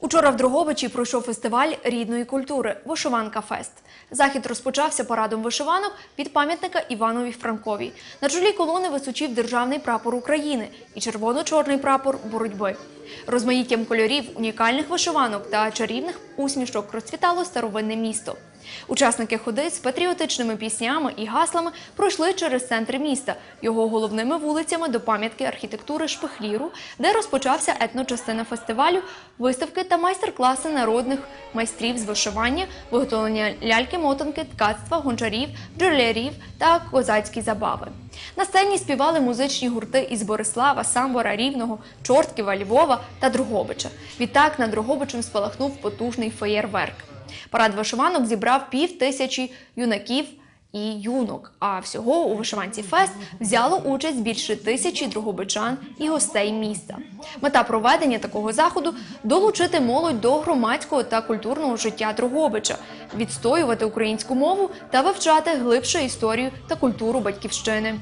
Учора в Дрогобичі пройшов фестиваль рідної культури Вишиванка Фест. Захід розпочався парадом вишиванок від пам'ятника Іванові Франковій. На чолі колони височив державний прапор України і червоно-чорний прапор боротьби. Розмаїттям кольорів, унікальних вишиванок та чарівних усмішок розцвітало старовинне місто. Учасники ходи з патріотичними піснями і гаслами пройшли через центр міста, його головними вулицями до пам'ятки архітектури Шпихліру, де розпочався етночастина фестивалю, виставки та майстер-класи народних майстрів з вишивання, виготовлення ляльки-мотанки, ткацтва, гончарів, джулярів та козацькі забави. На сцені співали музичні гурти із Борислава, Самбора, Рівного, Чорткова, Львова та Дрогобича. Відтак над Дрогобичем спалахнув потужний феєрверк. Парад вишиванок зібрав пів тисячі юнаків і юнок. А всього у вишиванці фест взяло участь більше тисячі дрогобичан і гостей міста. Мета проведення такого заходу долучити молодь до громадського та культурного життя Дрогобича, відстоювати українську мову та вивчати глибше історію та культуру батьківщини.